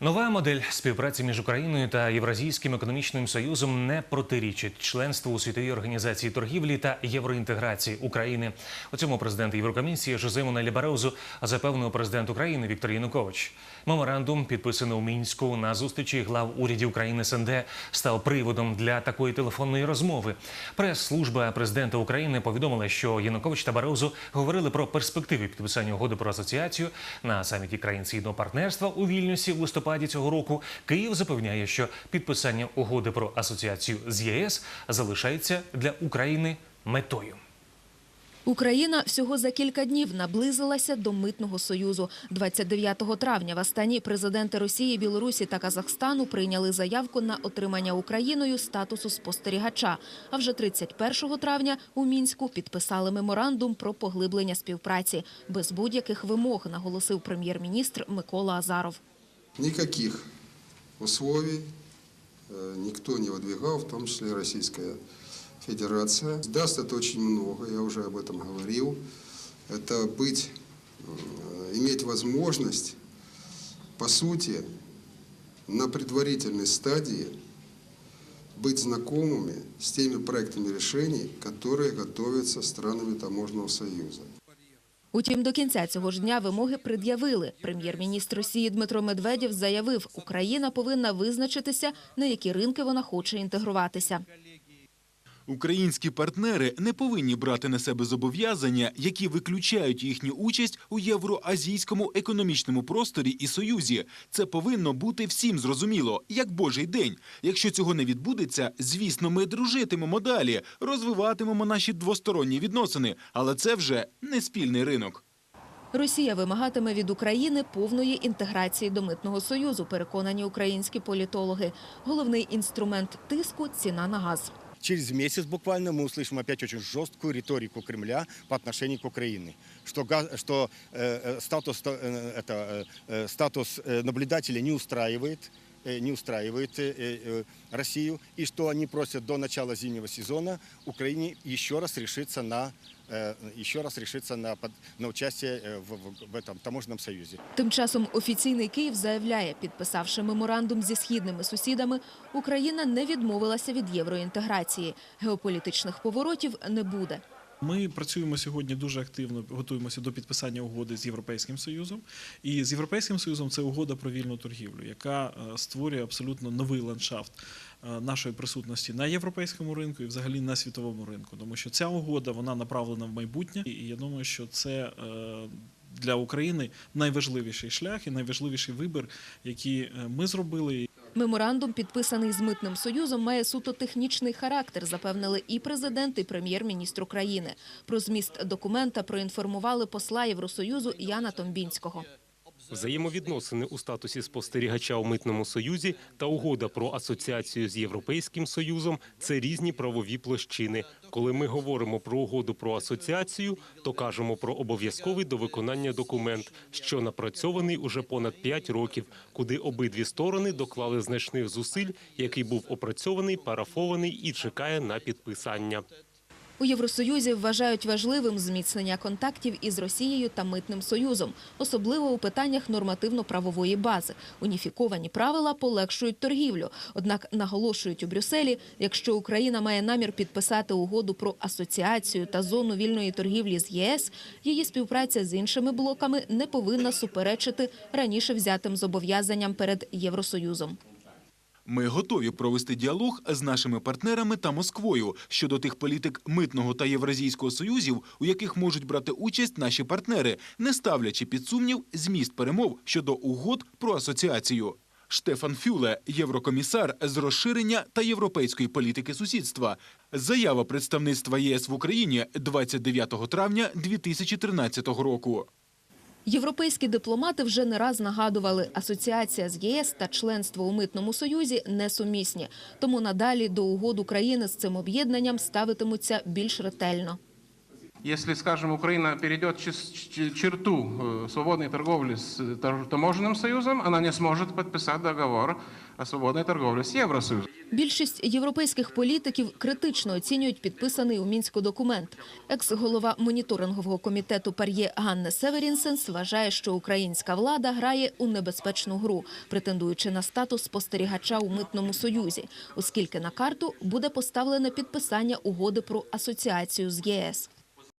Нова модель співпраці між Україною та Євразійським економічним союзом не протирічить членству у світовій організації торгівлі та євроінтеграції України. У цьому президент Єврокомісії Жозе Манелі Барозу запевнив президент України Віктор Янукович. Меморандум, підписаний у мінську на зустрічі глав урядів країн СНД, став приводом для такої телефонної розмови. Прес-служба президента України повідомила, що Янукович та Барозу говорили про перспективи підписання угоди про асоціацію на саміті країн східного партнерства у Вільнюсі в листопаді цього року. Київ запевняє, що підписання угоди про асоціацію з ЄС залишається для України метою. Україна всього за кілька днів наблизилася до митного союзу. 29 травня в Астані президенти Росії, Білорусі та Казахстану прийняли заявку на отримання Україною статусу спостерігача. А вже 31 травня у мінську підписали меморандум про поглиблення співпраці без будь-яких вимог, наголосив прем'єр-міністр Микола Азаров. Никаких условий э, никто не выдвигал, в том числе Российская Федерация. Даст это очень много, я уже об этом говорил. Это быть, э, иметь возможность, по сути, на предварительной стадии быть знакомыми с теми проектами решений, которые готовятся странами Таможенного союза. Утім, до кінця цього ж дня вимоги пред'явили. Прем'єр-міністр Росії Дмитро Медведєв заявив, Україна повинна визначитися, на які ринки вона хоче інтегруватися. Українські партнери не повинні брати на себе зобов'язання, які виключають їхню участь у євроазійському економічному просторі і союзі. Це повинно бути всім зрозуміло, як божий день. Якщо цього не відбудеться, звісно, ми дружитимемо далі, розвиватимемо наші двосторонні відносини, але це вже не спільний ринок. Росія вимагатиме від України повної інтеграції до митного союзу, переконані українські політологи. Головний інструмент тиску ціна на газ. Через месяц буквально мы услышим опять очень жесткую риторику Кремля по отношению к Украине, что, га- что э, э, статус, э, это, э, э, статус э, наблюдателя не устраивает, э, не устраивает э, э, Россию, и что они просят до начала зимнего сезона Украине еще раз решиться на э, еще раз решиться на, под- на участие э, в, в- в этом таможенном союзе. Тим часом офіційний Київ заявляє, підписавши меморандум зі східними сусідами, Україна не відмовилася від євроінтеграції. Геополітичних поворотів не буде. Ми працюємо сьогодні дуже активно, готуємося до підписання угоди з Європейським Союзом. І з Європейським Союзом це угода про вільну торгівлю, яка е, створює абсолютно новий ландшафт е, нашої присутності на європейському ринку і взагалі на світовому ринку. Тому що ця угода вона направлена в майбутнє, і я думаю, що це е, для України найважливіший шлях і найважливіший вибір, який ми зробили. Меморандум, підписаний з митним союзом, має суто технічний характер, запевнили і президент, і прем'єр-міністр України. Про зміст документа проінформували посла Євросоюзу Яна Томбінського. Взаємовідносини у статусі спостерігача у митному союзі та угода про асоціацію з Європейським Союзом це різні правові площини. Коли ми говоримо про угоду про асоціацію, то кажемо про обов'язковий до виконання документ, що напрацьований уже понад 5 років, куди обидві сторони доклали значних зусиль, який був опрацьований, парафований і чекає на підписання. У Євросоюзі вважають важливим зміцнення контактів із Росією та митним союзом, особливо у питаннях нормативно-правової бази. Уніфіковані правила полегшують торгівлю. Однак наголошують у Брюсселі, якщо Україна має намір підписати угоду про асоціацію та зону вільної торгівлі з ЄС, її співпраця з іншими блоками не повинна суперечити раніше взятим зобов'язанням перед Євросоюзом. Ми готові провести діалог з нашими партнерами та Москвою щодо тих політик митного та євразійського союзів, у яких можуть брати участь наші партнери, не ставлячи під сумнів зміст перемов щодо угод про асоціацію. Штефан Фюле, єврокомісар з розширення та європейської політики сусідства. Заява представництва ЄС в Україні 29 травня 2013 року. Європейські дипломати вже не раз нагадували, асоціація з ЄС та членство у митному союзі несумісні. Тому надалі до угод України з цим об'єднанням ставитимуться більш ретельно Если, скажем, Украина перейдет чес- ч- черту э, свободной торговли с э, тар- таможенным союзом, она не сможет подписать договор о свободной торговле с Евросоюзом. Більшість європейських політиків критично оцінюють підписаний у Мінську документ. Екс-голова моніторингового комітету Пар'є Ганне Северінсенс вважає, що українська влада грає у небезпечну гру, претендуючи на статус спостерігача у митному союзі, оскільки на карту буде поставлене підписання угоди про асоціацію з ЄС.